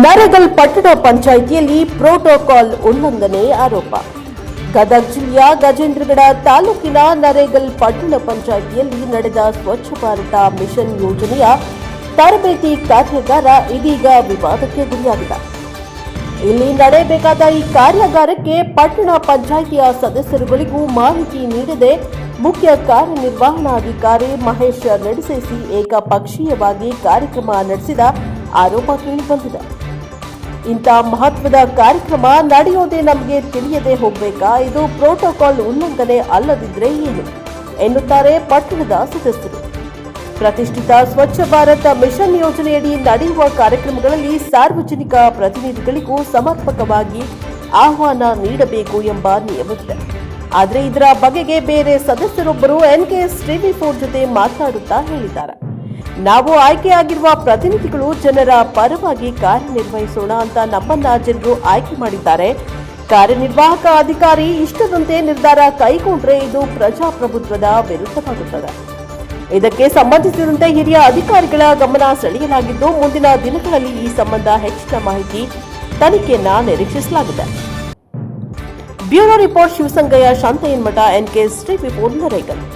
ನರೇಗಲ್ ಪಟ್ಟಣ ಪಂಚಾಯಿತಿಯಲ್ಲಿ ಪ್ರೋಟೋಕಾಲ್ ಉಲ್ಲಂಘನೆ ಆರೋಪ. ಗದಗ ಜಿಲ್ಲೆಯ ಗಜೇಂದ್ರಗಡ ತಾಲೂಕಿನ ನರೇಗಲ್ ಪಟ್ಟಣ ಪಂಚಾಯಿತಿಯಲ್ಲಿ ನಡೆದ ಸ್ವಚ್ಛ ಭಾರತ ಮಿಷನ್ ಯೋಜನೆಯ ತರಬೇತಿ ಕಾರ್ಯಾಗಾರ ಇದೀಗ ವಿವಾದಕ್ಕೆ ಗುರಿಯಾಗಿದೆ. ಇಲ್ಲಿ ನಡೆಯಬೇಕಾದ ಈ ಕಾರ್ಯಾಗಾರಕ್ಕೆ ಪಟ್ಟಣ ಪಂಚಾಯಿತಿಯ ಸದಸ್ಯರುಗಳಿಗೂ ಮಾಹಿತಿ ನೀಡದೆ ಮುಖ್ಯ ಕಾರ್ಯನಿರ್ವಹಣಾಧಿಕಾರಿ ಮಹೇಶ್ ನಡೆಸಿಸಿ ಏಕಪಕ್ಷೀಯವಾಗಿ ಕಾರ್ಯಕ್ರಮ ನಡೆಸಿದ ಆರೋಪ ಕೇಳಿಬಂದಿದೆ ಇಂಥ ಮಹತ್ವದ ಕಾರ್ಯಕ್ರಮ ನಡೆಯೋದೇ ನಮಗೆ ತಿಳಿಯದೆ ಹೋಗಬೇಕಾ? ಇದು ಪ್ರೋಟೋಕಾಲ್ ಉಲ್ಲಂಘನೆ ಅಲ್ಲದಿದ್ರೆ ಏನು? ಎನ್ನುತ್ತಾರೆ ಪಟ್ಟಣದ ಸದಸ್ಯರು. ಪ್ರತಿಷ್ಠಿತ ಸ್ವಚ್ಛ ಭಾರತ ಮಿಷನ್ ಯೋಜನೆಯಡಿ ನಡೆಯುವ ಕಾರ್ಯಕ್ರಮಗಳಲ್ಲಿ ಸಾರ್ವಜನಿಕ ಪ್ರತಿನಿಧಿಗಳಿಗೂ ಸಮರ್ಪಕವಾಗಿ ಆಹ್ವಾನ ನೀಡಬೇಕು ಎಂಬ ನಿಯಮವಿದೆ. ಆದರೆ ಇದರ ಬಗೆಗೆ ಬೇರೆ ಸದಸ್ಯರೊಬ್ಬರು ಎನ್ಕೆಎಸ್ ಟಿವಿ ಫೋರ್ ಜೊತೆ ಮಾತನಾಡುತ್ತಾ ಹೇಳಿದ್ದಾರೆ. ನಾವು ಆಯ್ಕೆಯಾಗಿರುವ ಪ್ರತಿನಿಧಿಗಳು ಜನರ ಪರವಾಗಿ ಕಾರ್ಯನಿರ್ವಹಿಸೋಣ ಅಂತ ನಮ್ಮನ್ನ ಜನರು ಆಯ್ಕೆ ಮಾಡಿದ್ದಾರೆ. ಕಾರ್ಯನಿರ್ವಾಹಕ ಅಧಿಕಾರಿ ಇಷ್ಟದಂತೆ ನಿರ್ಧಾರ ಕೈಗೊಂಡ್ರೆ ಇದು ಪ್ರಜಾಪ್ರಭುತ್ವದ ವಿರುದ್ಧವಾಗುತ್ತದೆ. ಇದಕ್ಕೆ ಸಂಬಂಧಿಸಿದಂತೆ ಹಿರಿಯ ಅಧಿಕಾರಿಗಳ ಗಮನ ಸೆಳೆಯಲಾಗಿದ್ದು, ಮುಂದಿನ ದಿನಗಳಲ್ಲಿ ಈ ಸಂಬಂಧ ಹೆಚ್ಚಿನ ಮಾಹಿತಿ ತನಿಖೆಯನ್ನ ನಿರೀಕ್ಷಿಸಲಾಗಿದೆ. Bureau report Shivasangayya, Shantayyanmath NK TV four Naregal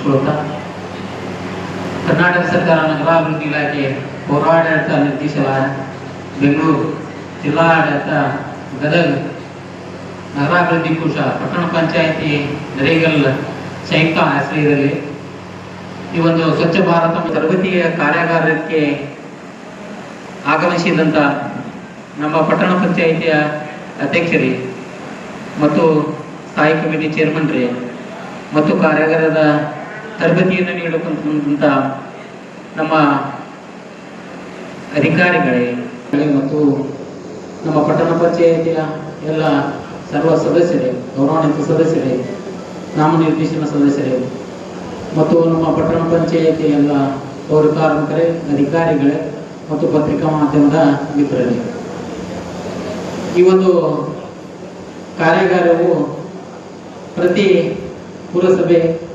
ಸ್ಮರಿಸಿಕೊಳ್ಳುತ್ತಾ Karnataka ಸರ್ಕಾರ ನಗರಾಭಿವೃದ್ಧಿ ಇಲಾಖೆ ಹೋರಾಡಳಿತ ನಿರ್ದೇಶನಾಲಯ ಬೆಂಗಳೂರು ಜಿಲ್ಲಾಡಳಿತ ಗದಗ ನಗರಾಭಿವೃದ್ಧಿ ಕೋಶ ಪಟ್ಟಣ ಪಂಚಾಯಿತಿ ನರೇಗಲ್ ಸಂಯುಕ್ತ ಆಶ್ರಯದಲ್ಲಿ ಈ ಒಂದು ಸ್ವಚ್ಛ ಭಾರತ ತರಬೇತಿಯ ಕಾರ್ಯಾಗಾರಕ್ಕೆ ಆಗಮಿಸಿದಂಥ ನಮ್ಮ ಪಟ್ಟಣ ಪಂಚಾಯಿತಿಯ ಅಧ್ಯಕ್ಷರೇ ಮತ್ತು ಸ್ಥಾಯಿ ಕಮಿಟಿ ಚೇರ್ಮನ್ ರೀ ಮತ್ತು ಕಾರ್ಯಾಗಾರದ ತರಬೇತಿಯನ್ನು ನೀಡಕ್ಕಂತ ನಮ್ಮ ಅಧಿಕಾರಿಗಳೇ. ಮತ್ತು ನಮ್ಮ ಪಟ್ಟಣ ಪಂಚಾಯಿತಿಯ ಎಲ್ಲ ಸರ್ವ ಸದಸ್ಯರೇ, ಗೌರವಾನ್ವಿತ ಸದಸ್ಯರೇ, ನಾಮನಿರ್ದೇಶನ ಸದಸ್ಯರೇ, ಮತ್ತು ನಮ್ಮ ಪಟ್ಟಣ ಪಂಚಾಯಿತಿ ಎಲ್ಲ ಪೌರ ಕಾರ್ಮಿಕರೇ ಅಧಿಕಾರಿಗಳೇ, ಮತ್ತು ಪತ್ರಿಕಾ ಮಾಧ್ಯಮದ ಮಿತ್ರರೇ. ಈ ಒಂದು ಕಾರ್ಯಾಗಾರವು ಪ್ರತಿ ಪುರಸಭೆ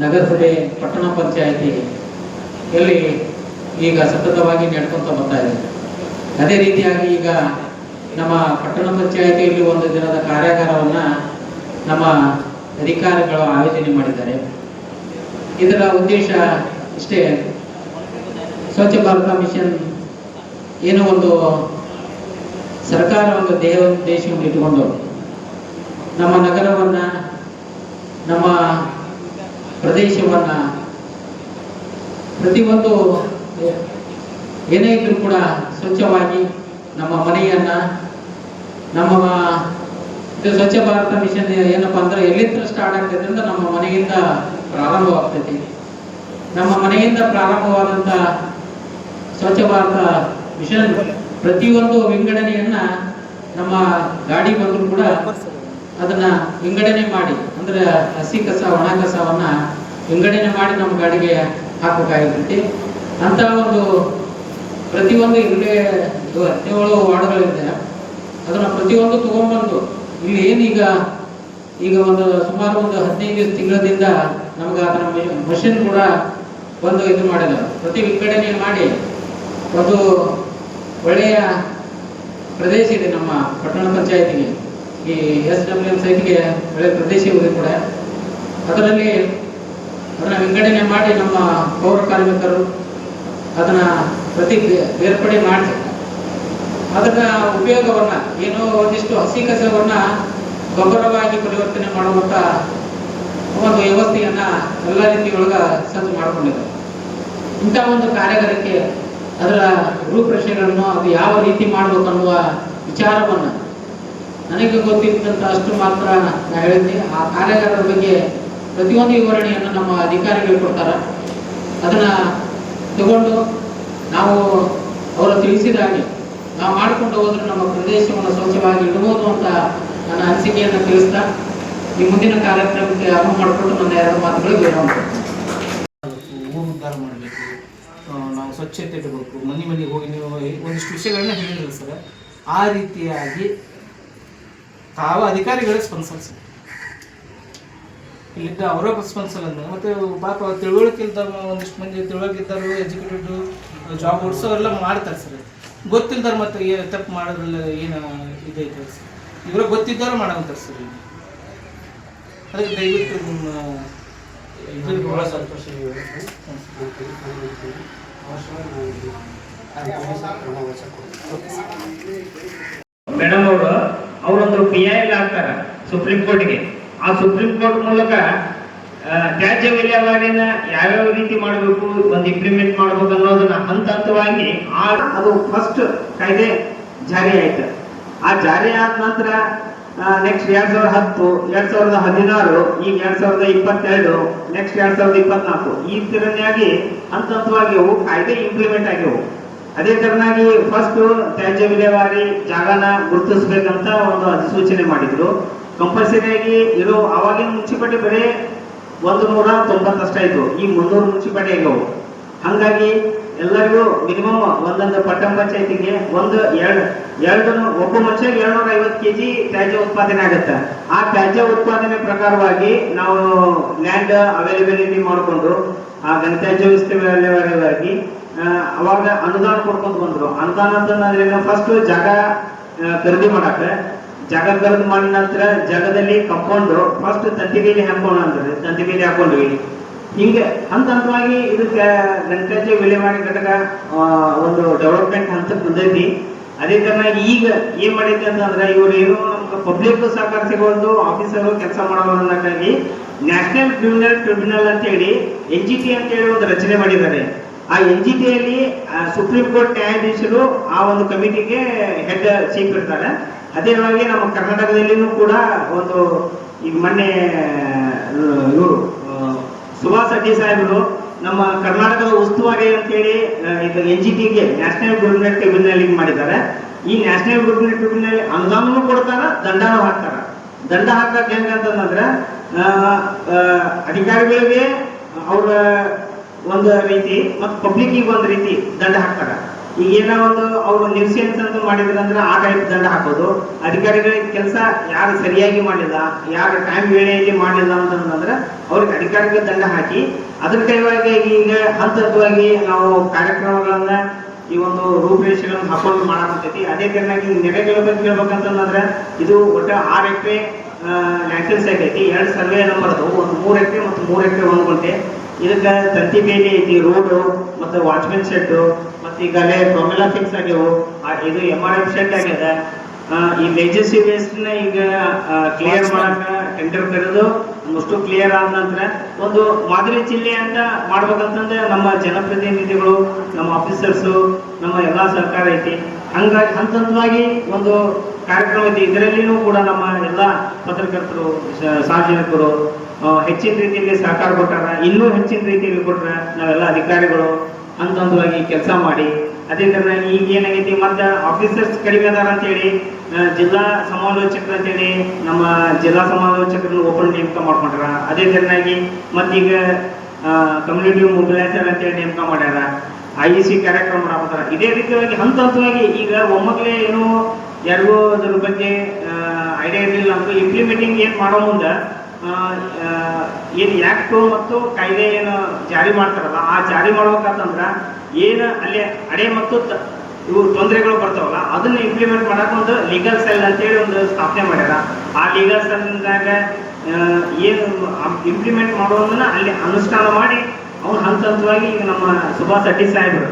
ನಗರಸಭೆ ಪಟ್ಟಣ ಪಂಚಾಯಿತಿ ಎಲ್ಲಿ ಈಗ ಸತತವಾಗಿ ನಡ್ಕೊಂತ ಬರ್ತಾ ಇದೆ. ಅದೇ ರೀತಿಯಾಗಿ ಈಗ ನಮ್ಮ ಪಟ್ಟಣ ಪಂಚಾಯಿತಿಯಲ್ಲಿ ಒಂದು ದಿನದ ಕಾರ್ಯಾಗಾರವನ್ನ ನಮ್ಮ ಅಧಿಕಾರಿಗಳು ಆಯೋಜನೆ ಮಾಡಿದ್ದಾರೆ. ಇದರ ಉದ್ದೇಶ ಇಷ್ಟೇ. ಸ್ವಚ್ಛ ಭಾರತ ಮಿಷನ್ ಏನೋ ಒಂದು ಸರ್ಕಾರ ಒಂದು ದೇಹ ಉದ್ದೇಶವನ್ನು ಇಟ್ಟುಕೊಂಡು ನಮ್ಮ ನಗರವನ್ನ ನಮ್ಮ ಪ್ರದೇಶವನ್ನ ಪ್ರತಿಯೊಂದು ಏನೇ ಇದ್ರೂ ಕೂಡ ಸ್ವಚ್ಛವಾಗಿ ನಮ್ಮ ಮನೆಯನ್ನ, ನಮ್ಮ ಸ್ವಚ್ಛ ಭಾರತ ಮಿಷನ್ ಏನಪ್ಪಾ ಅಂದ್ರೆ ಎಲ್ಲಿಂದ ಸ್ಟಾರ್ಟ್ ಆಗ್ತೈತೆ ಅಂದ್ರೆ ನಮ್ಮ ಮನೆಯಿಂದ ಪ್ರಾರಂಭವಾಗ್ತೈತಿ. ನಮ್ಮ ಮನೆಯಿಂದ ಪ್ರಾರಂಭವಾದಂತ ಸ್ವಚ್ಛ ಭಾರತ ಮಿಷನ್ ಪ್ರತಿಯೊಂದು ವಿಂಗಡಣೆಯನ್ನ ನಮ್ಮ ಗಾಡಿ ಬಂದ್ರು ಕೂಡ ಅದನ್ನ ವಿಂಗಡಣೆ ಮಾಡಿ. ಅಂದ್ರೆ ಹಸಿ ಕಸ, ಒಣ ಕಸವನ್ನ ವಿಂಗಡಣೆ ಮಾಡಿ ನಮ್ಮ ಗಾಡಿಗೆ ಹಾಕಬೇಕಾಗಿರ್ತೈತಿ. ಅಂತ ಒಂದು ಪ್ರತಿಯೊಂದು ಇಲ್ಲಿ ಹದಿನೇಳು ವಾರ್ಡ್ಗಳಿದೆ. ಅದನ್ನ ಪ್ರತಿಯೊಂದು ತಗೊಂಡ್ಬಂದು ಇಲ್ಲಿ ಏನೀಗ ಈಗ ಒಂದು ಸುಮಾರು ಒಂದು ಹದಿನೈದು ತಿಂಗಳದಿಂದ ನಮ್ಗೆ ಅದರ ಮಷಿನ್ ಕೂಡ ಒಂದು ಇದು ಮಾಡಿದ ಪ್ರತಿ ವಿಂಗಡಣೆ ಮಾಡಿ ಒಂದು ಒಳ್ಳೆಯ ಪ್ರದೇಶ ಇದೆ ನಮ್ಮ ಪಟ್ಟಣ ಪಂಚಾಯತಿಗೆ. ಈ ಎಸ್ ಡಬ್ಲ್ಯೂ ಎಂ ಸೈಟ್ಗೆ ಒಳ್ಳೆ ಪ್ರದೇಶಿ ಇದೆ ಕೂಡ. ಅದರಲ್ಲಿ ಅದನ್ನು ವಿಂಗಡಣೆ ಮಾಡಿ ನಮ್ಮ ಪೌರ ಕಾರ್ಮಿಕರು ಅದನ್ನ ಪ್ರತಿ ಬೇರ್ಪಡೆ ಮಾಡಿ ಅದರ ಉಪಯೋಗವನ್ನ, ಏನೋ ಒಂದಿಷ್ಟು ಹಸಿ ಕಸವನ್ನ ಗೊಬ್ಬರವಾಗಿ ಪರಿವರ್ತನೆ ಮಾಡುವಂಥ ಒಂದು ವ್ಯವಸ್ಥೆಯನ್ನ ಎಲ್ಲ ರೀತಿಯೊಳಗ ಸಜ್ಜು ಮಾಡಿಕೊಂಡಿದೆ ಇಂಥ ಒಂದು ಕಾರ್ಯಾಗಾರಕ್ಕೆ ಅದರ ರೂಪರೇಷೆಗಳನ್ನು ಅದು ಯಾವ ರೀತಿ ಮಾಡಬೇಕು ಅನ್ನುವ ವಿಚಾರವನ್ನು ನನಗೆ ಗೊತ್ತಿದ್ದಂಥ ಅಷ್ಟು ಮಾತ್ರ ನಾನು ಹೇಳ್ತೀನಿ ಆ ಕಾರ್ಯಾಗಾರದ ಬಗ್ಗೆ ಪ್ರತಿಯೊಂದು ವಿವರಣೆಯನ್ನು ನಮ್ಮ ಅಧಿಕಾರಿಗಳು ಕೊಡ್ತಾರೆ. ಅದನ್ನು ತಗೊಂಡು ನಾವು ಅವರು ತಿಳಿಸಿದ ಹಾಗೆ ನಾವು ಮಾಡಿಕೊಂಡು ಹೋದ್ರೆ ನಮ್ಮ ಪ್ರದೇಶವನ್ನು ಸ್ವಚ್ಛವಾಗಿ ಇಡಬಹುದು ಅಂತ ನನ್ನ ಅನಿಸಿಕೆಯನ್ನು ತಿಳಿಸ್ತಾ, ಈ ಮುಂದಿನ ಕಾರ್ಯಕ್ರಮಕ್ಕೆ ಆರಂಭ ಮಾಡಿಕೊಂಡು ನನ್ನ ಎರಡು ಮಾತುಗಳು ವಿರಾಮ ಮಾಡಬೇಕು ನಾವು ಸ್ವಚ್ಛತೆ ಇಡಬೇಕು. ಮನೆ ಮನೆಗೆ ಹೋಗಿ ನೀವು ಒಂದಿಷ್ಟು ವಿಷಯಗಳನ್ನ ಹೇಳಿದ್ರು ಸರ್, ಆ ರೀತಿಯಾಗಿ ತಾವು ಅಧಿಕಾರಿಗಳೇ ಸ್ಪಂದಿಸಲ್ಲ ಸರ್ ಇಲ್ಲಿದ್ದ ಅವರೇ ಸ್ಪಂದಿಸಲ್ಲ ಅಂದ್ರೆ ಮತ್ತೆ ಪಾಪ ತಿಳುವಳಿಕೆ ಇಲ್ದಾಗ ಒಂದಿಷ್ಟು ಮಂದಿ ತಿಳುವಳಿಕೆ ಇದ್ದರು ಎಜುಕೇಟೆಡ್ ಜಾಬ್ ಓಡಿಸೋ ಎಲ್ಲ ಮಾಡ್ತಾರೆ ಸರ್. ಗೊತ್ತಿಲ್ದಾರ ಮತ್ತೆ ಏನು ತಪ್ಪು ಮಾಡೋದ್ರಲ್ಲ ಏನು ಇದೈತೆ ಸರ್. ಇವ್ರ ಗೊತ್ತಿದ್ದವ್ರು ಮಾಡಂತಾರೆ ಸರ್. ಅದಕ್ಕೆ ದಯವಿಟ್ಟು ನಿಮ್ಮ ಬಹಳ ಸಂತೋಷ ಮೇಡಮ್ ಅವರು ಅವರೊಂದು ಪಿ ಐ ಎಲ್ ಆಗ್ತಾರೆ ಸುಪ್ರೀಂ ಕೋರ್ಟ್ಗೆ. ಆ ಸುಪ್ರೀಂ ಕೋರ್ಟ್ ಮೂಲಕ ತ್ಯಾಜ್ಯ ವಿಲೇವಾರಿನ ಯಾವ್ಯಾವ ರೀತಿ ಮಾಡಬೇಕು, ಒಂದು ಇಂಪ್ಲಿಮೆಂಟ್ ಮಾಡಬೇಕು ಅನ್ನೋದನ್ನ ಹಂತ ಹಂತವಾಗಿ ಅದು ಫಸ್ಟ್ ಕಾಯ್ದೆ ಜಾರಿ ಆಯ್ತು. ಆ ಜಾರಿ ಆದ ನಂತರ ನೆಕ್ಸ್ಟ್ ಎರಡ್ ಸಾವಿರದ ಹತ್ತು, ಎರಡ್ ಸಾವಿರದ ಹದಿನಾರು, ಈಗ ಎರಡ್ ಸಾವಿರದ ಇಪ್ಪತ್ತೆರಡು ನೆಕ್ಸ್ಟ್ ಎರಡ್ ಸಾವಿರದ ಇಪ್ಪತ್ನಾಲ್ಕು, ಈ ತರನಾಗಿ ಹಂತ ಹಂತವಾಗಿ ಅವು ಕಾಯ್ದೆ ಇಂಪ್ಲಿಮೆಂಟ್ ಆಗ್ಯವು ಅದೇ ತರನಾಗಿ ಫಸ್ಟ್ ತ್ಯಾಜ್ಯ ವಿಲೇವಾರಿ ಜಾಗನ ಗುರುತಿಸಬೇಕಂತ ಒಂದು ಅಧಿಸೂಚನೆ ಮಾಡಿದ್ರು. ಕಂಪಲ್ಸರಿ ಆಗಿ ಇರೋ ಅವಾಗಿನ ಮುನ್ಸಿಪಾಲಿಟಿ ಬರೀ ಒಂದು ನೂರ ತೊಂಬತ್ತಷ್ಟಾಯ್ತು ಈ ಮುನ್ನೂರು ಮುನ್ಸಿಪಾಲಿಟಿ ಆಗ್ಯವು ಹಂಗಾಗಿ ಎಲ್ಲರಿಗೂ ಮಿನಿಮಮ್ ಒಂದೊಂದು ಪಟ್ಟಣ ಪಂಚಾಯತಿಗೆ ಒಂದು ಎರಡು ಎರಡು ಒಬ್ಬ ಮನುಷ್ಯಗೆ ಎರಡ್ನೂರ ಐವತ್ತು ಕೆಜಿ ತ್ಯಾಜ್ಯ ಉತ್ಪಾದನೆ ಆಗುತ್ತೆ. ಆ ತ್ಯಾಜ್ಯ ಉತ್ಪಾದನೆ ಪ್ರಕಾರವಾಗಿ ನಾವು ಲ್ಯಾಂಡ್ ಅವೈಲೇಬಿಲಿಟಿ ಮಾಡಿಕೊಂಡು ಆ ಘನತ್ಯಾಜ್ಯ ಆ, ಅವಾಗ ಅನುದಾನ ಕೊಡ್ಕೊಂಡು ಬಂದ್ರು. ಅನುದಾನ ಅಂತಂದ್ರೆ ಫಸ್ಟ್ ಜಾಗ ಖರೀದಿ ಮಾಡಕ್ಕೆ. ಜಾಗ ಖರೀದಿ ಮಾಡಿದ ನಂತರ ಜಾಗದಲ್ಲಿ ಕಂಪೌಂಡ್ ಫಸ್ಟ್ ತಂತಿಬೇಲಿ ಹಾಕೋಣ ಅಂದ್ರೆ ತಂತಿಬೇಲಿ ಹಾಕೊಂಡ್ವಿ. ಹಿಂಗೆ ಹಂತ ಹಂತವಾಗಿ ಇದಕ್ಕೆ ಘನತ್ಯಾಜ್ಯ ವಿಲೇವಾರಿ ಘಟಕ ಒಂದು ಡೆವಲಪ್ಮೆಂಟ್ ಅಂತ ಬಂದೈತಿ. ಅದೇ ತರ ಈಗ ಏನ್ ಮಾಡೈತಿ ಅಂತಂದ್ರೆ ಇವ್ರು ಏನು ನಮ್ಗೆ ಪಬ್ಲಿಕ್ ಸಹಕಾರ ಸಿಗುವಂತ ಆಫೀಸರು ಕೆಲಸ ಮಾಡೋದಕ್ಕಾಗಿ ನ್ಯಾಷನಲ್ ಕ್ರಿಮಿನಲ್ ಟ್ರಿಬ್ಯುನಲ್ ಅಂತ ಹೇಳಿ ಎನ್ ಜಿ ಟಿ ಅಂತ ಹೇಳಿ ಒಂದು ರಚನೆ ಮಾಡಿದ್ದಾರೆ. ಆ ಎನ್ ಜಿ ಟಿಯಲ್ಲಿ ಸುಪ್ರೀಂ ಕೋರ್ಟ್ ನ್ಯಾಯಾಧೀಶರು ಆ ಒಂದು ಕಮಿಟಿಗೆ ಹೆಡ್ ಚೀಫ್ ಇರ್ತಾರೆ. ಅದೇ ನಮ್ಮ ಕರ್ನಾಟಕದಲ್ಲಿನೂ ಕೂಡ ಒಂದು, ಈಗ ಮೊನ್ನೆ ಇವರು ಸುಭಾಷ್ ಅಡ್ಡಿ ಸಾಹೇಬರು ನಮ್ಮ ಕರ್ನಾಟಕದ ಉಸ್ತುವಾರಿ ಅಂತೇಳಿ ಇದು ಎನ್ ಜಿ ಟಿಗೆ ನ್ಯಾಷನಲ್ ಕ್ರಿಮಿನಲ್ ಟ್ರಿಬ್ಯುನಲ್ ಮಾಡಿದ್ದಾರೆ. ಈ ನ್ಯಾಷನಲ್ ಕ್ರಿಮಿನಲ್ ಟ್ರಿಬ್ಯುನಲ್ ಅನುದಾನನೂ ಕೊಡ್ತಾರ ದಂಡನೂ ಹಾಕ್ತಾರ. ದಂಡ ಹಾಕಕ್ ಆ, ಅಧಿಕಾರಿಗಳಿಗೆ ಅವರ ಒಂದು ರೀತಿ ಮತ್ತು ಪಬ್ಲಿಕ್ಕಿಗೆ ಒಂದು ರೀತಿ ದಂಡ ಹಾಕ್ತಾರ. ಈಗ ಏನೋ ಒಂದು ಅವರು ನಿರ್ಸೆನ್ಸ್ ಅಂತ ಮಾಡಿದ್ರಂದ್ರೆ ಆ ಟೈಪ್ ದಂಡ ಹಾಕೋದು. ಅಧಿಕಾರಿಗಳಿಗೆ ಕೆಲಸ ಯಾರು ಸರಿಯಾಗಿ ಮಾಡಿಲ್ಲ ಯಾರು ಟೈಮ್ ವೇಳೆಯಲ್ಲಿ ಮಾಡಿಲ್ಲ ಅಂತಂದ್ರೆ ಅವ್ರಿಗೆ ಅಧಿಕಾರಿಗಳ ದಂಡ ಹಾಕಿ ಅದ್ರ ಕೈವಾಗಿ ಈಗ ಹಂತ ಹಂತವಾಗಿ ನಾವು ಕಾರ್ಯಕ್ರಮಗಳನ್ನ ಈ ಒಂದು ರೂಪರೇಷೆಗಳನ್ನು ಹಾಕೊಂಡು ಮಾಡಾಕತ್ತೈತಿ. ಅದೇ ತರನಾಗಿ ನೆರೆಗಳ ಬಗ್ಗೆ ಹೇಳ್ಬೇಕಂತಂದ್ರೆ ಇದು ಒಟ್ಟು ಆರು ಎಕರೆ ನ್ಯಾಷನಲ್ ಐತಿ. ಎರಡು ಸರ್ವೆ ನಂಬರ್ ಅದಾವು ಒಂದು ಮೂರು ಎಕರೆ ಮತ್ತು ಮೂರು ಎಕರೆ ಒಂದು ಗುಂಟೆ ಇದಕ್ಕೆ ತಂತಿ ಬೇಲಿ ಐತಿ ರೋಡು ಮತ್ತು ವಾಚ್ಮೆನ್ ಶೆಡ್ ಮತ್ತು ಈಗಲೇ ಪ್ರೊಮೆಲಾ ಫಿಕ್ಸ್ ಆಗ್ಯವು ಆ, ಇದು ಎಂ ಆರ್ ಎಫ್ ಸೆಟ್ ಆಗ್ಯದ. ಈ ಲೆಜೆಸಿ ವೇಸ್ಟ್ನ ಈಗ ಕ್ಲಿಯರ್ ಮಾಡಕ ಟೆಂಡರ್ ಕರೆದು ಅಷ್ಟು ಕ್ಲಿಯರ್ ಆದ ನಂತರ ಒಂದು ಮಾದರಿ ಜಿಲ್ಲೆ ಅಂತ ಮಾಡ್ಬೇಕಂತಂದ್ರೆ ನಮ್ಮ ಜನಪ್ರತಿನಿಧಿಗಳು ನಮ್ಮ ಆಫೀಸರ್ಸು ನಮ್ಮ ಎಲ್ಲಾ ಸರ್ಕಾರ ಐತಿ. ಹಂಗಾಗಿ ಹಂತ ಹಂತವಾಗಿ ಒಂದು ಕಾರ್ಯಕ್ರಮ ಐತಿ. ಇದರಲ್ಲಿನೂ ಕೂಡ ನಮ್ಮ ಎಲ್ಲ ಪತ್ರಕರ್ತರು ಸಾರ್ವಜನಿಕರು ಹೆಚ್ಚಿನ ರೀತಿಯಲ್ಲಿ ಸಹಕಾರ ಕೊಟ್ಟಾರ. ಇನ್ನೂ ಹೆಚ್ಚಿನ ರೀತಿಯಲ್ಲಿ ಕೊಟ್ರೆ ನಾವೆಲ್ಲ ಅಧಿಕಾರಿಗಳು ಹಂತವಾಗಿ ಕೆಲಸ ಮಾಡಿ. ಅದೇ ಥರ ಈಗ ಏನಾಗೈತಿ, ಮತ್ತೆ ಆಫೀಸರ್ಸ್ ಕಡಿಮೆ ಅದಾರ ಅಂತೇಳಿ ಜಿಲ್ಲಾ ಸಮಾಲೋಚಕರು ಅಂತೇಳಿ, ನಮ್ಮ ಜಿಲ್ಲಾ ಸಮಾಲೋಚಕರನ್ನು ಓಪನ್ ನೇಮಕ ಮಾಡ್ಕೊಂಡ್ರ. ಅದೇ ತರನಾಗಿ ಮತ್ತೀಗ ಕಮ್ಯುನಿಟಿ ಮೊಬಿಲೈಸರ್ ಅಂತೇಳಿ ನೇಮಕ ಮಾಡ್ಯಾರ. ಐ ಸಿ ಕಾರ್ಯಕ್ರಮ ಮಾಡಾಕತ್ತಾರ ಇದೇ ರೀತಿಯಾಗಿ ಹಂತ ಹಂತವಾಗಿ ಈಗ ಒಮ್ಮಗಲೇ ಏನು ಯಾರಿಗೂ ಅದ್ರ ಬಗ್ಗೆ ಐಡಿಯಾ ಇರಲಿಲ್ಲ ಅಂತ ಇಂಪ್ಲಿಮೆಂಟಿಂಗ್ ಏನು ಮಾಡೋ ಮುಂದೆ ಏನ್ ಆಕ್ಟ್ ಮತ್ತು ಕಾಯ್ದೆ ಏನು ಜಾರಿ ಮಾಡ್ತಾರಲ್ಲ, ಆ ಜಾರಿ ಮಾಡ್ಬೇಕಂತಂದ್ರ ಏನು ಅಲ್ಲಿ ಅಡೆ ಮತ್ತು ಇವು ತೊಂದರೆಗಳು ಬರ್ತಾವಲ್ಲ, ಅದನ್ನ ಇಂಪ್ಲಿಮೆಂಟ್ ಮಾಡಕ್ಕೆ ಒಂದು ಲೀಗಲ್ ಸೆಲ್ ಅಂತೇಳಿ ಒಂದು ಸ್ಥಾಪನೆ ಮಾಡ್ಯಾರ. ಆ ಲೀಗಲ್ ಸೆಲ್ದಾಗ ಏನು ಇಂಪ್ಲಿಮೆಂಟ್ ಮಾಡೋದನ್ನ ಅಲ್ಲಿ ಅನುಷ್ಠಾನ ಮಾಡಿ, ಅವ್ನು ಹಂತ ಹಂತವಾಗಿ ಈಗ ನಮ್ಮ ಸುಭಾಷ್ ಅಡ್ಡಿ ಸಾಹೇಬರು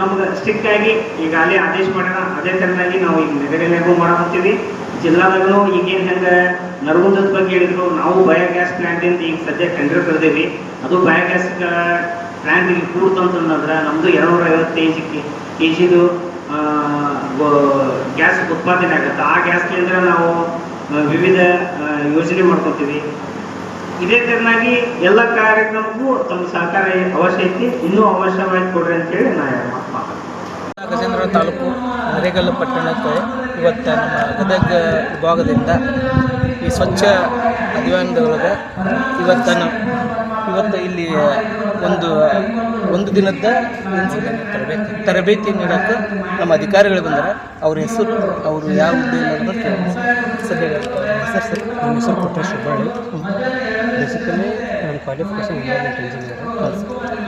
ನಮ್ಗೆ ಸ್ಟ್ರಿಕ್ಟ್ ಆಗಿ ಈಗ ಅಲ್ಲಿ ಆದೇಶ ಮಾಡ್ಯಾರ. ಅದೇ ತರನಾಗಿ ನಾವು ಈಗ ನಗರನಾಗೂ ಮಾಡಕತ್ತೀವಿ. ಜಿಲ್ಲಾದಾಗೂ ಈಗೇನು ಹೆಂಗೆ ನರಗುಂದದ ಬಗ್ಗೆ ಹೇಳಿದ್ರು. ನಾವು ಬಯೋಗ್ಯಾಸ್ ಪ್ಲಾಂಟ್ ಇಂದ ಈಗ ಸದ್ಯ ಟೆಂಡರ್ ಕರೆದೇವಿ ಅದು ಬಯೋಗ್ಯಾಸ್ ಪ್ಲ್ಯಾಂಟಿಗೆ ಕೂಡ್ತಂತಂದ್ರೆ ನಮ್ಮದು ಎರಡುನೂರ ಐವತ್ತು ಕೆ ಜಿ ಕೆ ಜಿದು ಗ್ಯಾಸ್ ಉತ್ಪಾದನೆ ಆಗುತ್ತೆ. ಆ ಗ್ಯಾಸ್ ಕೇಂದ್ರ ನಾವು ವಿವಿಧ ಯೋಜನೆ ಮಾಡ್ಕೊತೀವಿ. ಇದೇ ತೆರನಾಗಿ ಎಲ್ಲ ಕಾರ್ಯಕ್ರಮಕ್ಕೂ ತಮ್ಮ ಸಹಕಾರ ಅವಶ್ಯ ಐತಿ. ಇನ್ನೂ ಅವಶ್ಯವಾಗಿ ಕೊಡ್ರಿ ಅಂತೇಳಿ ನಾ ಗಜೇಂದ್ರ ತಾಲೂಕು ನರೇಗಲ್ ಪಟ್ಟಣಕ್ಕೆ ಇವತ್ತು ನಮ್ಮ ಗದಗ ವಿಭಾಗದಿಂದ ಈ ಸ್ವಚ್ಛ ಅಭಿಯಾನದೊಳಗೆ ಇವತ್ತು ನಾವು ಇವತ್ತು ಇಲ್ಲಿ ಒಂದು ಒಂದು ದಿನದ ತರಬೇತಿ ತರಬೇತಿ ನೀಡೋಕ್ಕೆ ನಮ್ಮ ಅಧಿಕಾರಿಗಳು ಬಂದರೆ. ಅವ್ರ ಹೆಸರು ಅವರು ಯಾವ ಕೇಳೋಣ ಸರ್. ಸರ್ ಸರ್ ನನ್ನ ಹೆಸರು ಕೊಟ್ಟರೆ Subballi basically qualification environment engineer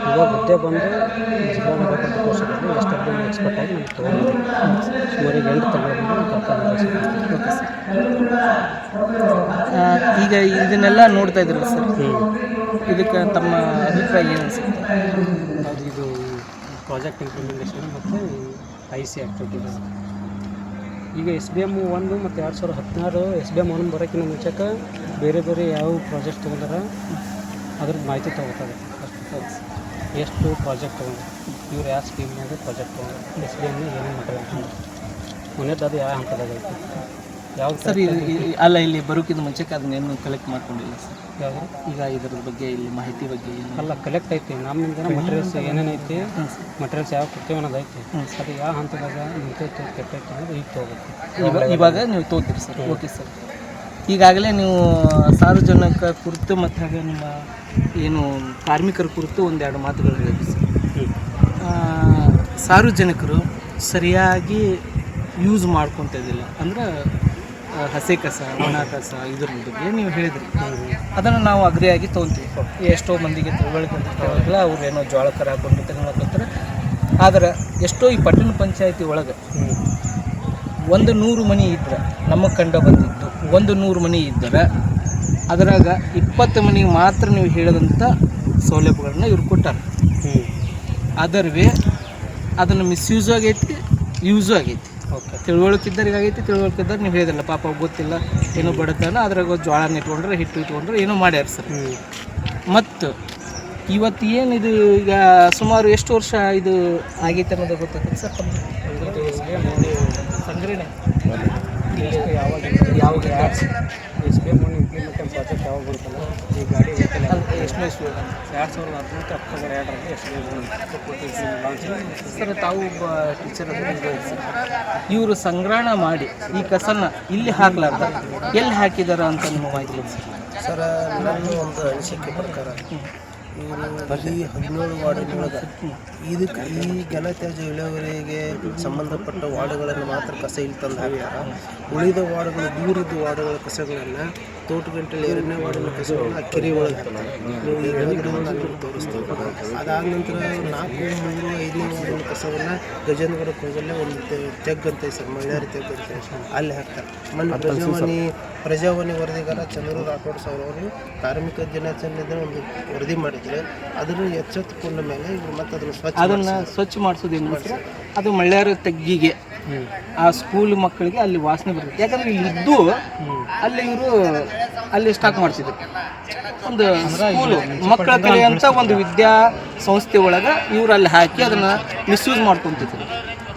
ಇವಾಗ ಹುದ್ದೆ ಬಂದು ಜಿಲ್ಲಾ ನಗರ ಕೋಶದಲ್ಲಿ ಎಷ್ಟು ಡಬ್ಲ್ಯೂ ಎಕ್ಸ್ಪರ್ಟ್ ಆಗಿ ನಾನು ತೊಗೊಂಡಿದ್ದೆ ಸುಮಾರು ಈಗ ಎಂಟು ತಗೊಂಡು ಕರ್ಕೊಂಡು ಓಕೆ ಸರ್. ಈಗ ಇದನ್ನೆಲ್ಲ ನೋಡ್ತಾ ಇದ್ರಲ್ಲ ಸರ್? ಇದಕ್ಕೆ ತಮ್ಮ ಅಭಿಪ್ರಾಯ ಏನು ಅನಿಸುತ್ತೆ ಅದು ಇದು ಪ್ರಾಜೆಕ್ಟ್ ಇಂಪ್ಲಿಮೆಂಟೇಷನ್ ಮತ್ತು ಐ ಸಿ ಆ್ಯಕ್ಟಿವಿಟೀಸ್ ಈಗ ಎಸ್ ಬಿ ಎಂ ಒಂದು ಮತ್ತು ಎರಡು ಸಾವಿರದ ಹದಿನಾರು ಎಸ್ ಬಿ ಎಂ ಒನ್ ಬರೋಕ್ಕಿಂತ ಮುಂಚೆಗೆ ಬೇರೆ ಬೇರೆ ಯಾವ ಪ್ರಾಜೆಕ್ಟ್ ತೊಗೊಂಡಾರ ಅದ್ರದ್ದು ಮಾಹಿತಿ ತೊಗೋತಾರೆ. ಎಷ್ಟು ಪ್ರಾಜೆಕ್ಟ್ ತೊಗೊಂಡು ಇವ್ರು ಯಾವ ಸ್ಕೀಮ್ನಾಗ ಪ್ರಾಜೆಕ್ಟ್ ತೊಗೊಂಡು ಎಸ್ ಬಿ ಎಮ್ನ ಏನೇನು ಮಾಡಿರ್ತಾರೆ ಮೊನ್ನೆದ್ದು ಅದು ಯಾವ ಹಂತದಾಗ ಐತಿ. ಯಾವ್ದು ಸರ್ ಅಲ್ಲ ಇಲ್ಲಿ ಬರೋಕ್ಕಿಂತ ಮುಂಚೆಗೆ ಅದನ್ನೇನು ಕಲೆಕ್ಟ್ ಮಾಡ್ಕೊಂಡಿಲ್ಲ ಸರ್. ಯಾವ ಈಗ ಇದ್ರ ಬಗ್ಗೆ ಇಲ್ಲಿ ಮಾಹಿತಿ ಬಗ್ಗೆ ಅಲ್ಲ ಕಲೆಕ್ಟ್ ಐತಿ. ನಮ್ಮಿಂದ ಮಟೀರಿಯಲ್ಸ್ ಏನೇನೈತಿ ಮಟೀರಿಯಲ್ಸ್ ಯಾವ ಕೊಡ್ತೇವೆ ಅನ್ನೋದು ಐತಿ. ಅದು ಯಾವ ಹಂತದಾಗ ನಿಂತೈತೆ ಕೆಟ್ಟೈತೆ ಅನ್ನೋದು ಈಗ ತೊಗೋಬೇಕು ಇವ- ಇವಾಗ ನೀವು ತೋತೀರಿ ಸರ್. Okay sir. ಈಗಾಗಲೇ ನೀವು ಸಾರ್ವಜನಿಕ ಕುರಿತು ಮತ್ತು ಹಾಗೆ ನಿಮ್ಮ ಏನು ಕಾರ್ಮಿಕರ ಕುರಿತು ಒಂದೆರಡು ಮಾತುಗಳು ಹೇಳಿದ್ರಿ ಸರ್. ಸಾರ್ವಜನಿಕರು ಸರಿಯಾಗಿ ಯೂಸ್ ಮಾಡ್ಕೊತ ಇದ್ದಿಲ್ಲ. ಅಂದ್ರೆ ಹಸಿ ಕಸ ಒಣ ಕಸ ಇದ್ರ ಬಗ್ಗೆ ನೀವು ಹೇಳಿದ್ರಿ. ಅದನ್ನು ನಾವು ಅಗ್ರಿಯಾಗಿ ತೊಗೊತೀವಿ. ಎಷ್ಟೋ ಮಂದಿಗೆ ತಿಳುವಳಿಕೆ ಅಂತ ಅವ್ರು ಏನೋ ಜೋಳ ಕರ ಹಾಕೊಂಡು ತಗೊಳಕತ್ತಾರೆ ಆದ್ರೆ ಎಷ್ಟೋ ಈ ಪಟ್ಟಣ ಪಂಚಾಯತಿ ಒಳಗೆ ಒಂದು ನೂರು ಮನೆ ಇದ್ರೆ ನಮಗೆ ಕಂಡು ಬಂದಿದ್ದು. ಒಂದು ನೂರು ಮನೆ ಇದ್ದರೆ ಅದರಾಗ ಇಪ್ಪತ್ತು ಮನೆಗೆ ಮಾತ್ರ ನೀವು ಹೇಳಿದಂಥ ಸೌಲಭ್ಯಗಳನ್ನ ಇವ್ರು ಕೊಟ್ಟಾರ. ಅದರ್ವೇ ಅದನ್ನು ಮಿಸ್ಯೂಸು ಆಗೈತಿ ಯೂಸು ಆಗೈತಿ. ಓಕೆ. ತಿಳುವಳಿಕೆ ಇದ್ದವ್ರಿಗೆ ಆಗೈತಿ ತಿಳುವಳಿಕೆ ಇದ್ದವ್ರು ನೀವು ಹೇಳಿದಲ್ಲ ಪಾಪ ಗೊತ್ತಿಲ್ಲ ಏನೋ ಬಡತನ ಅದ್ರಾಗ ಜೋಳ ಇಟ್ಕೊಂಡ್ರೆ ಹಿಟ್ಟು ಇಟ್ಕೊಂಡ್ರೆ ಏನೋ ಮಾಡ್ಯಾರ ಸರ್. ಮತ್ತು ಇವತ್ತು ಇದು ಈಗ ಸುಮಾರು ಎಷ್ಟು ವರ್ಷ ಇದು ಆಗೈತೆ ಅನ್ನೋದು ಗೊತ್ತಾಗ್ತದೆ ಸರ್? ಸಂಗ್ರಹಣೆ. ಇಲ್ಲಿ ಯಾವಾಗ ಯಾವಾಗ S B M one implementation project ಯಾವಾಗ ಬರುತ್ತಲ್ಲ ಈ ಗಾಡಿ ಎಷ್ಟನೇ ಇಸ್ವಿ ಅದು? ಎರಡು ಸಾವಿರದ ಹದಿನೆಂಟು ಅಕ್ಟೋಬರ್ ಎರಡರಲ್ಲಿ S B M launch sir ತಾವು ಒಬ್ಬ ಟೀಚರ್ ಇವರು ಸಂಗ್ರಹಣ ಮಾಡಿ ಈ ಕಸನ್ನ ಇಲ್ಲಿ ಹಾಕ್ಲಾರ್ದ. ಎಲ್ಲಿ ಹಾಕಿದಾರ ಅಂತ ನಿಮ್ಮ ಮಾಹಿತಿ ಸರ್? ನಾನು ನನ್ನ ಒಂದು ಅನಿಸಿಕೆ ಪ್ರಕಾರ ಈ ಹದಿನೇಳು ವಾರ್ಡ್ನೊಳಗೆ ಇದಕ್ಕೆ ಈ ಘನತ್ಯಾಜ್ಯ ಇಳುವರಿಗೆ ಸಂಬಂಧಪಟ್ಟ ವಾರ್ಡ್ಗಳನ್ನು ಮಾತ್ರ ಕಸ ಇಲ್ಲಿ ತಂದು ಉಳಿದ ವಾರ್ಡ್ಗಳು ದೂರಿದ್ದ ವಾರ್ಡ್ಗಳ ಕಸಗಳನ್ನು ತೋಟಗಂಟೆಯಲ್ಲಿ ಎರಡನೇ ವಾರ್ಡಿನ ಕಸಗಳನ್ನ ಆ ಕೆರೆ ಒಳಗೆ ನೀವು ಈ ತೋರಿಸ್ತೀವಿ ಅದಾದ ನಂತರ ನಾಲ್ಕು ಮೂರು ಐದನೇ ವಾರ್ಡಿನ ಕಸವನ್ನು ಗಜೇಂದ್ರಗಡ ಹೋಗಲ್ಲೇ ಒಂದು ತೆಗ್ ಅಂತ ಸರ್ ಮಹಿಳೆಯರ ತೆಗ್ ಅಂತ ಅಲ್ಲಿ ಹಾಕ್ತಾರೆ. ಮೊನ್ನೆ ಪ್ರಜಾವಾಣಿ ಪ್ರಜಾವಾಣಿ ವರದಿಗಾರ ಚಂದ್ರ ರಾಠೋಡ್ ಸರ್ ಅವರು ಕಾರ್ಮಿಕ ದಿನಾಚರಣೆದ ಒಂದು ವರದಿ ಮಾಡಿದ್ರೆ. ಅದನ್ನು ಎಚ್ಚೆತ್ತುಕೊಂಡ ಮೇಲೆ ಇವರು ಮತ್ತೆ ಅದನ್ನು ಸ್ವಚ್ಛ ಅದನ್ನ ಸ್ವಚ್ಛ ಮಾಡಿಸೋದೇನು ಅದು ಮಳ್ಳ್ಯಾರ ತಗ್ಗಿಗೆ. ಆ ಸ್ಕೂಲ್ ಮಕ್ಕಳಿಗೆ ಅಲ್ಲಿ ವಾಸನೆ ಬರ್ತದೆ ಯಾಕಂದ್ರೆ ಇಲ್ಲಿ ಇದ್ದು ಅಲ್ಲಿ ಇವರು ಅಲ್ಲಿ ಸ್ಟಾಕ್ ಮಾಡ್ತಿದ್ರು. ಒಂದು ಸ್ಕೂಲು ಮಕ್ಕಳ ಕಲಿಯಂತ ಒಂದು ವಿದ್ಯಾ ಸಂಸ್ಥೆ ಒಳಗೆ ಇವ್ರು ಅಲ್ಲಿ ಹಾಕಿ ಅದನ್ನ ಮಿಸ್ಯೂಸ್ ಮಾಡ್ಕೊಂತಿದ್ರು.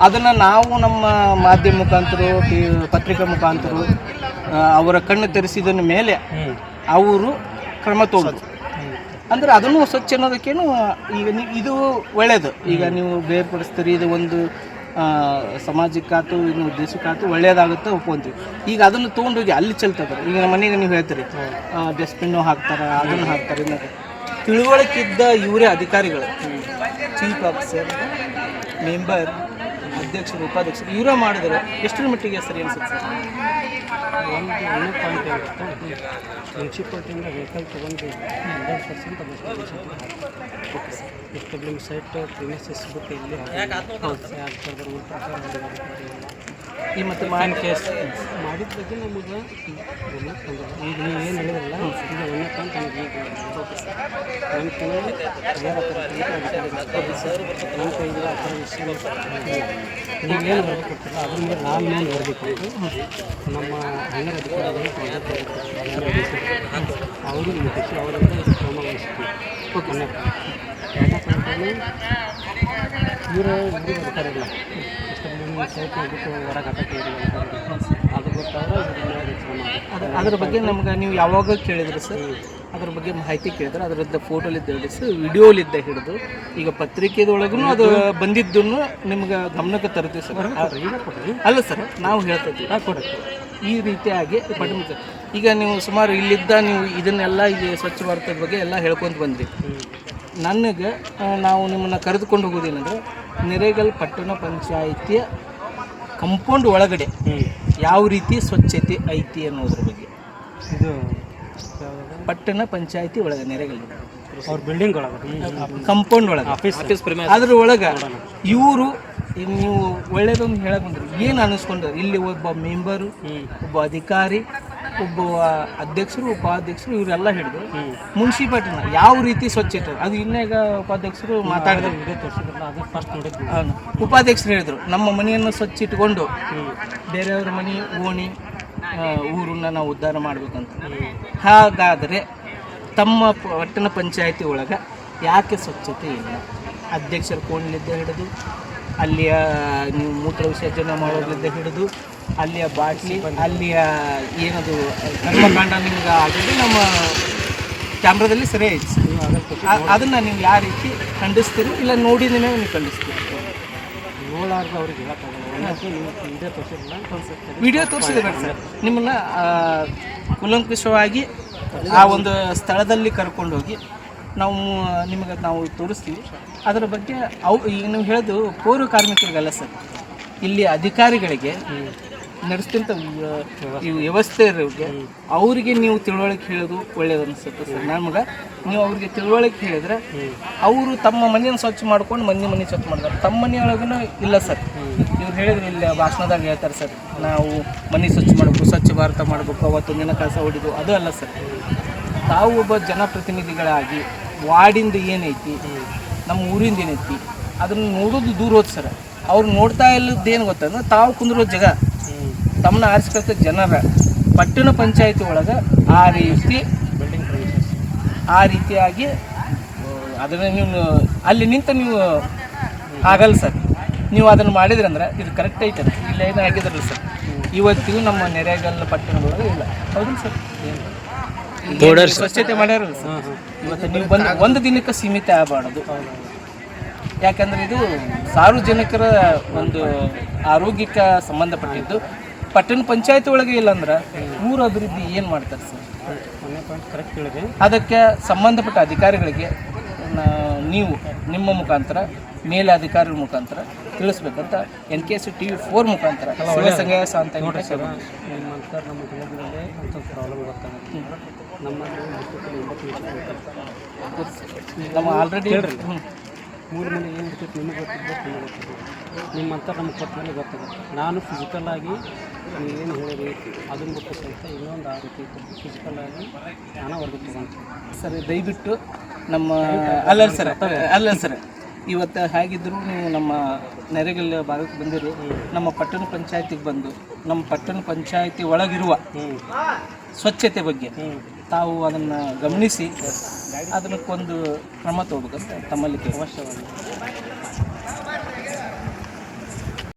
ಅದನ್ನ ನಾವು ನಮ್ಮ ಮಾಧ್ಯಮ ಮುಖಾಂತರ ಪತ್ರಿಕೆ ಮುಖಾಂತರ ಅವರ ಕಣ್ಣು ತೆರೆಸಿದ ಮೇಲೆ ಅವರು ಕ್ರಮ ತಗೊಂಡ್ರು. ಅಂದ್ರೆ ಅದನ್ನು ಸ್ವಚ್ಛ ಅನ್ನೋದಕ್ಕೇನು ಈಗ ಇದು ಒಳ್ಳೆಯದು ಈಗ ನೀವು ಬೇರ್ಪಡಿಸ್ತೀರಿ, ಇದು ಒಂದು ಸಮಾಜಕ್ಕಾತು, ಇನ್ನು ದೇಶಕ್ಕಾತು ಒಳ್ಳೆಯದಾಗುತ್ತೆ ಒಪ್ಕೊಂತೀವಿ ಈಗ ಅದನ್ನು ತೊಗೊಂಡೋಗಿ ಅಲ್ಲಿ ಚೆಲ್ತದ್ರೆ. ಈಗ ನಮ್ಮ ಮನೆಗೆ ನೀವು ಹೇಳ್ತೀರಿ ಡಸ್ಟ್ಬಿನ್ನು ಹಾಕ್ತಾರೆ, ಅದನ್ನು ಹಾಕ್ತಾರೆ ತಿಳುವಳಿಕಿದ್ದ ಇವರೇ ಅಧಿಕಾರಿಗಳು. ಚೀಫ್ ಆಫೀಸರ್ ಮೆಂಬರ್ ಅಧ್ಯಕ್ಷರು, ಉಪಾಧ್ಯಕ್ಷರು, ಇವರೇ ಮಾಡಿದ್ರೆ ಎಷ್ಟರ ಮಟ್ಟಿಗೆ ಸರಿ ಅನ್ಸುತ್ತೆ? ಒಂದು ಪಾಯಿಂಟ್ ಮುನ್ಸಿಪಾಲ್ಟಿಯಿಂದ ವೆಹಿಕಲ್ ತೊಗೊಂಡು hundred percent okay sir W site premises ಬಿಟ್ಟು ಇಲ್ಲಿ ಈ ಮತ್ತು ಕೇಸ್ ಮಾಡಿದ ಬಗ್ಗೆ ನಮಗೆ ಈಗ ನೀವು ಏನು ಹೇಳಿದ್ರಲ್ಲ ಈಗ ಒಂದೇ ಅಂತ ನಮಗೆ ಈಗ ನನ್ನ ಕೈಯಲ್ಲಿ ಕೈಯಿಂದ ಆ ಥರ ವಿಷಯ ನೀವು ಏನು ವರದಿ ಕೊಡ್ತೀರ ಅದ್ರ ಮೇಲೆ ನಾವು ಏನು ಬರಬೇಕು ನಮ್ಮ ಹಂಗರ ಅಧಿಕಾರಿಗಳು ಮುಟ್ಟಿಸಿ ಅವರಿಂದ ಕ್ರಮ ವಹಿಸ್ತೀವಿ ಓಕೆ ಇವರು ಬರ್ತಾರಿಲ್ಲ ಅಷ್ಟೊಂದು ಸೈಟ್ ಬಿಟ್ಟು ಹೊರಗೆ ಹಾಕಕ್ಕೆ ಅದು ಗೊತ್ತಾದ್ರೆ ಅದ್ರ ಅದ್ರ ಬಗ್ಗೆ ನಮ್ಗೆ ನೀವು ಯಾವಾಗ ಕೇಳಿದ್ರಿ ಸರ್? ಅದ್ರ ಬಗ್ಗೆ ಮಾಹಿತಿ ಕೇಳಿದ್ರೆ ಅದರದ್ದು ಫೋಟೋಲಿದ್ದ ಹೇಳಿ ಸರ್. ವಿಡಿಯೋಲಿದ್ದ ಹಿಡಿದು. ಈಗ ಪತ್ರಿಕೆದೊಳಗೂ ಅದು ಬಂದಿದ್ದನ್ನು ನಿಮ್ಗೆ ಗಮನಕ್ಕೆ ತರ್ತೀವಿ ಸರ್. ಅಲ್ಲ ಸರ್ ನಾವು ಹೇಳ್ತೀವಿ. ಕೊಡುತ್ತೆ ಈ ರೀತಿಯಾಗಿ ಈಗ ನೀವು ಸುಮಾರು ಇಲ್ಲಿದ್ದ ನೀವು ಇದನ್ನೆಲ್ಲ ಈ ಸ್ವಚ್ಛ ಭಾರತದ ಬಗ್ಗೆ ಎಲ್ಲ ಹೇಳ್ಕೊಂತ ಬಂದ್ರಿ. ನನಗೆ ನಾವು ನಿಮ್ಮನ್ನು ಕರೆದುಕೊಂಡು ಹೋಗೋದೇನೆಂದರೆ ನೆರೆಗಲ್ ಪಟ್ಟಣ ಪಂಚಾಯಿತಿಯ ಕಂಪೌಂಡ್ ಒಳಗಡೆ ಯಾವ ರೀತಿ ಸ್ವಚ್ಛತೆ ಐತಿ ಅನ್ನೋದ್ರ ಬಗ್ಗೆ. ಇದು ಪಟ್ಟಣ ಪಂಚಾಯಿತಿ ಒಳಗೆ ನೆರೆಗಲ್ ಅವ್ರ ಬಿಲ್ಡಿಂಗ್ ಒಳಗೆ. ಕಂಪೌಂಡ್ ಒಳಗೆ. ಆಫೀಸ್ ಅದ್ರ ಒಳಗೆ ಇವರು ನೀವು ಒಳ್ಳೇದೊಂದು ಹೇಳಕ್ಕೆ ಬಂದ್ರಿ. ಏನು ಅನ್ನಿಸ್ಕೊಂಡ್ರೆ ಇಲ್ಲಿ ಒಬ್ಬ ಮೆಂಬರು ಒಬ್ಬ ಅಧಿಕಾರಿ ಒಬ್ಬ ಅಧ್ಯಕ್ಷರು ಉಪಾಧ್ಯಕ್ಷರು ಇವರೆಲ್ಲ ಹಿಡಿದು ಮುನ್ಸಿಪಾಲ್ಟಿನ ಯಾವ ರೀತಿ ಸ್ವಚ್ಛ ಇಟ್ಟರು ಅದು ಇನ್ನೇಗ ಉಪಾಧ್ಯಕ್ಷರು ಮಾತಾಡಿದ್ರು. ವಿಡಿಯೋ ತೋರಿಸಿದ್ರಲ್ಲ ಅದು ಫಸ್ಟ್ ನೋಡಿದ್ರು ಉಪಾಧ್ಯಕ್ಷರು ಹೇಳಿದರು ನಮ್ಮ ಮನೆಯನ್ನು ಸ್ವಚ್ಛ ಇಟ್ಕೊಂಡು ಬೇರೆಯವ್ರ ಮನೆ ಓಣಿ ಊರನ್ನ ನಾವು ಉದ್ಧಾರ ಮಾಡಬೇಕಂತ. ಹಾಗಾದರೆ ತಮ್ಮ ಪಟ್ಟಣ ಪಂಚಾಯತಿ ಒಳಗೆ ಯಾಕೆ ಸ್ವಚ್ಛತೆ ಇಲ್ಲ? ಅಧ್ಯಕ್ಷರ ಕೋಣಲಿದ್ದ ಹಿಡಿದು ಅಲ್ಲಿಯ ನೀವು ಮೂತ್ರ ವಿಸರ್ಜನೆ ಮಾಡೋದ್ರಿಂದ ಹಿಡಿದು ಅಲ್ಲಿಯ ಬಾಟ್ಲಿ ಅಲ್ಲಿಯ ಏನದು ಕರ್ಮಕಾಂಡ ನಿಮ್ಗೆ ಆಗಿದ್ದು ನಮ್ಮ ಕ್ಯಾಮ್ರಾದಲ್ಲಿ ಸರಿ ಐತಿ. ಅದನ್ನು ನೀವು ಯಾವ ರೀತಿ ಖಂಡಿಸ್ತೀರಿ? ಇಲ್ಲ ನೋಡಿದ ಮೇಲೆ ನೀವು ಖಂಡಿಸ್ತೀರಿ. ನೋಡಾರ್ದು ಅವ್ರಿಗೆ ವಿಡಿಯೋ ವಿಡಿಯೋ ತೋರಿಸಿದ್ರೆ ಬೇಡ ಸರ್. ನಿಮ್ಮನ್ನು ಕುಲಂಕುಷವಾಗಿ ಆ ಒಂದು ಸ್ಥಳದಲ್ಲಿ ಕರ್ಕೊಂಡು ಹೋಗಿ ನಾವು, ನಿಮಗೆ ನಾವು ತೋರಿಸ್ತೀವಿ. ಅದರ ಬಗ್ಗೆ ಅವು, ಈಗ ನೀವು ಹೇಳೋದು ಪೌರ ಕಾರ್ಮಿಕರಿಗಲ್ಲ ಸರ್. ಇಲ್ಲಿ ಅಧಿಕಾರಿಗಳಿಗೆ ನಡೆಸ್ತಿಂತ, ಈ ವ್ಯವಸ್ಥೆ ಇರೋರಿಗೆ ಅವರಿಗೆ ನೀವು ತಿಳುವಳಿಕೆ ಹೇಳೋದು ಒಳ್ಳೇದು ಅನಿಸುತ್ತೆ ಸರ್. ನಮ್ಗೆ ನೀವು ಅವ್ರಿಗೆ ತಿಳುವಳಿಕೆ ಹೇಳಿದ್ರೆ ಅವರು ತಮ್ಮ ಮನೆಯನ್ನು ಸ್ವಚ್ಛ ಮಾಡ್ಕೊಂಡು ಮನೆ ಮನೆ ಸ್ವಚ್ಛ ಮಾಡ್ತಾರೆ. ತಮ್ಮ ಮನೆಯೊಳಗೂ ಇಲ್ಲ ಸರ್. ಇವ್ರು ಹೇಳಿದ್ರೆ ಇಲ್ಲಿ ಭಾಷಣದಾಗ ಹೇಳ್ತಾರೆ ಸರ್, ನಾವು ಮನೆ ಸ್ವಚ್ಛ ಮಾಡಬೇಕು, ಸ್ವಚ್ಛ ಭಾರತ ಮಾಡಬೇಕು, ಅವತ್ತು ದಿನ ಕಸ ಹೊಡಿದು, ಅದು ಅಲ್ಲ ಸರ್. ತಾವು ಒಬ್ಬ ಜನಪ್ರತಿನಿಧಿಗಳಾಗಿ ವಾರ್ಡಿಂದ ಏನೈತಿ? ನಮ್ಮ ಊರಿಂದ ಏನೈತಿ? ಅದನ್ನು ನೋಡೋದು ದೂರ ಹೋದ್ ಸರ್. ಅವ್ರು ನೋಡ್ತಾ ಇಲ್ಲದೇನು ಗೊತ್ತಂದ್ರೆ ತಾವು ಕುಂದಿರೋ ಜಾಗ. ತಮ್ಮನ್ನ ಆರಿಸ್ಕೊಳ್ತ ಜನರ. ಪಟ್ಟಣ ಪಂಚಾಯತಿ ಒಳಗೆ ಆ ರೀತಿ ಆ ರೀತಿಯಾಗಿ, ಅದನ್ನು ನೀವು ಅಲ್ಲಿ ನಿಂತ ನೀವು ಆಗಲ್ಲ ಸರ್. ನೀವು ಅದನ್ನು ಮಾಡಿದ್ರಂದ್ರೆ ಇದು ಕರೆಕ್ಟ್ ಐತೆ ಇಲ್ಲ ಏನು ಆಗಿದ್ರಲ್ಲ ಸರ್. ಇವತ್ತಿಗೂ ನಮ್ಮ ನೆರೆಗಲ್ಲ ಪಟ್ಟಣದೊಳಗೆ ಇಲ್ಲ. ಹೌದಿಲ್ಲ ಸರ್? ಏನು ಸ್ವಚ್ಛತೆ ಮಾಡ್ಯಾರ ಇವತ್ತು ನೀವು ಬಂದು ಒಂದು ದಿನಕ್ಕೆ ಸೀಮಿತ ಆಗಬಾರ್ದು. ಯಾಕಂದ್ರೆ ಇದು ಸಾರ್ವಜನಿಕರ ಒಂದು ಆರೋಗ್ಯಕ್ಕೆ ಸಂಬಂಧಪಟ್ಟಿದ್ದು. ಪಟ್ಟಣ ಪಂಚಾಯತ್ ಒಳಗೆ ಇಲ್ಲಂದ್ರೆ ಊರ ಅಭಿವೃದ್ಧಿ ಏನು ಮಾಡ್ತಾರೆ ಸರ್? ಅದಕ್ಕೆ ಸಂಬಂಧಪಟ್ಟ ಅಧಿಕಾರಿಗಳಿಗೆ ನೀವು ನಿಮ್ಮ ಮುಖಾಂತರ ಮೇಲೆ ಅಧಿಕಾರಿ ಮುಖಾಂತರ ತಿಳಿಸ್ಬೇಕಂತ N K C T V four ಮುಖಾಂತರ ಸಂಘ ಅಂತ ನಮ್ಮ ನಮ್ಮಲ್ಲಿ ನಮ್ಮ ಆಲ್ರೆಡಿ ಮೂರು ಮನೆ ಏನು ಇರ್ತೈತೆ ನಿಮಗೆ ಗೊತ್ತಿದ್ದು ಗೊತ್ತಿದ್ದು ನಿಮ್ಮಂತ ನಮ್ಗೆ ಕೊಟ್ಟ ಮೇಲೆ ಗೊತ್ತಾಗುತ್ತೆ. ನಾನು ಫಿಸಿಕಲ್ ಆಗಿ ಏನು ಹೇಳಿರಿ ಅದನ್ನು ಬಿಟ್ಟು ಸಹಿತ ಇನ್ನೊಂದು ಆ ರೀತಿ ಫಿಸಿಕಲ್ ಆಗಿ ನಾನು ಹೊರಗೆ ತಗೊಂತೀನಿ ಸರ್ ದಯವಿಟ್ಟು ನಮ್ಮ ಅಲ್ಲ ಸರ್ ಅಲ್ಲ ಸರ್ ಇವತ್ತು ಹೇಗಿದ್ದರೂ ನೀವು ನಮ್ಮ ನೆರೆಗಲ್ಲ ಭಾಗಕ್ಕೆ ಬಂದಿರಿ. ನಮ್ಮ ಪಟ್ಟಣ ಪಂಚಾಯತಿಗೆ ಬಂದು ನಮ್ಮ ಪಟ್ಟಣ ಪಂಚಾಯತಿ ಒಳಗಿರುವ ಸ್ವಚ್ಛತೆ ಬಗ್ಗೆ ತಾವು ಅದನ್ನು ಗಮನಿಸಿ ಅದಕ್ಕೊಂದು ಕ್ರಮ ತಗೋಬೇಕಂತ ತಮ್ಮಲ್ಲಿ ಅವಶ್ಯವಾಗಿ